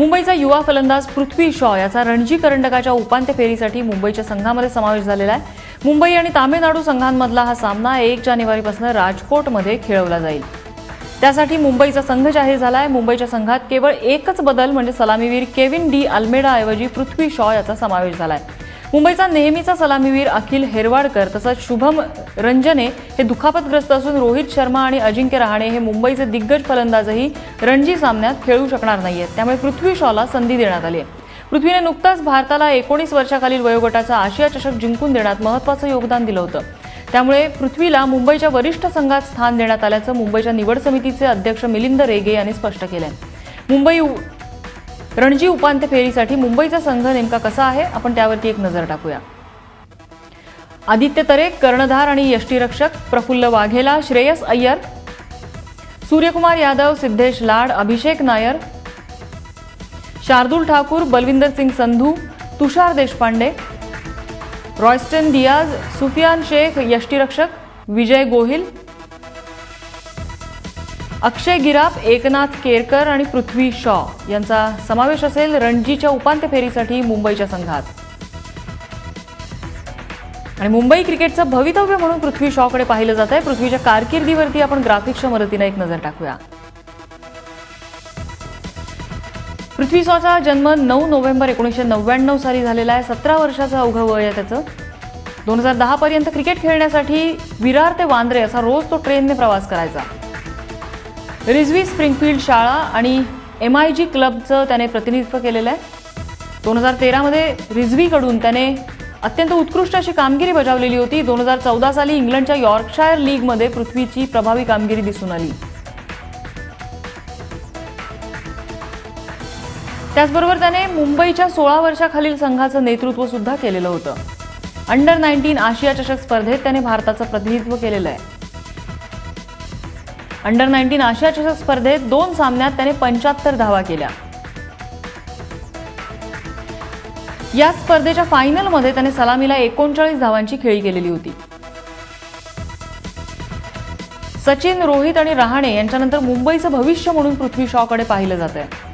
मुंबईचा युवा फलंदाज पृथ्वी शॉ याचा रणजी करंडकाच्या उपांत्य फेरीसाठी मुंबईच्या संघामध्ये समावेश झालेला आहे. मुंबई आणि तामिळनाडू संघांमधला हा सामना एक जानेवारीपासून राजकोटमध्ये खेळवला जाईल. त्यासाठी मुंबईचा संघ जाहीर झाला आहे मुंबईच्या संघात केवळ एकच बदल म्हणजे सलामीवीर केविन डी अल्मेडाऐवजी पृथ्वी शॉ याचा समावेश झाला आहे मुंबईचा नेहमीचा सलामीवीर अखिल हेरवाडकर तसंच शुभम रंजने हे दुखापतग्रस्त असून रोहित शर्मा आणि अजिंक्य रहाणे हे मुंबईचे दिग्गज फलंदाजही रणजी सामन्यात खेळू शकणार नाहीयेत. त्यामुळे पृथ्वी शॉला संधी देण्यात आली आहे पृथ्वीने नुकताच भारताला एकोणीस वर्षाखालील वयोगटाचा आशिया चषक जिंकून देण्यात महत्त्वाचं योगदान दिलं होतं. त्यामुळे पृथ्वीला मुंबईच्या वरिष्ठ संघात स्थान देण्यात आल्याचं मुंबईच्या निवड समितीचे अध्यक्ष मिलिंद रेगे यांनी स्पष्ट केलंय. मुंबई रणजी उपांत्य फेरीसाठी मुंबईचा संघ नेमका कसा आहे? आपण त्यावरती एक नजर टाकूया. आदित्य तरे कर्णधार आणि यष्टीरक्षक प्रफुल्ल वाघेला श्रेयस अय्यर सूर्यकुमार यादव सिद्धेश लाड अभिषेक नायर शार्दुल ठाकूर बलविंदर सिंग संधू तुषार देशपांडे रॉयस्टन दियाज सुफियान शेख यष्टीरक्षक विजय गोहिल अक्षय गिराप एकनाथ केरकर आणि पृथ्वी शॉ यांचा समावेश असेल रणजीच्या उपांत्य फेरीसाठी मुंबईच्या संघात. आणि मुंबई क्रिकेटचं भवितव्य म्हणून पृथ्वी शॉकडे पाहिलं जात आहे. पृथ्वीच्या कारकिर्दीवरती आपण ग्राफिक्सच्या मदतीनं एक नजर टाकूया. पृथ्वी शॉचा जन्म नऊ नोव्हेंबर एकोणीसशे नव्याण्णव साली झालेला आहे. सतरा वर्षाचं अवघं वय आहे त्याचं. दोन हजार दहापर्यंत क्रिकेट खेळण्यासाठी विरार ते वांद्रे असा रोज तो ट्रेनने प्रवास करायचा. रिझवी स्प्रिंगफील्ड शाळा आणि एम आय जी क्लबचं त्याने प्रतिनिधित्व केलेलं आहे. दोन हजार तेरामध्ये रिझवीकडून त्याने अत्यंत उत्कृष्ट अशी कामगिरी बजावलेली होती. दोन हजार चौदा साली इंग्लंडच्या यॉर्कशायर लीगमध्ये पृथ्वीची प्रभावी कामगिरी दिसून आली. त्याचबरोबर त्याने मुंबईच्या सोळा वर्षाखालील संघाचं नेतृत्व सुद्धा केलेलं होतं. अंडर नाईन्टीन आशिया चषक स्पर्धेत त्याने भारताचं प्रतिनिधित्व केलेलं आहे. अंडर नाईन्टीन आशिया चषक स्पर्धेत दोन सामन्यात त्याने पंच्याहत्तर धावा केल्या. या स्पर्धेच्या फायनलमध्ये त्याने सलामीला एकोणचाळीस धावांची खेळी केलेली होती. सचिन रोहित आणि रहाणे यांच्यानंतर मुंबईचं भविष्य म्हणून पृथ्वी शॉकडे पाहिलं जात आहे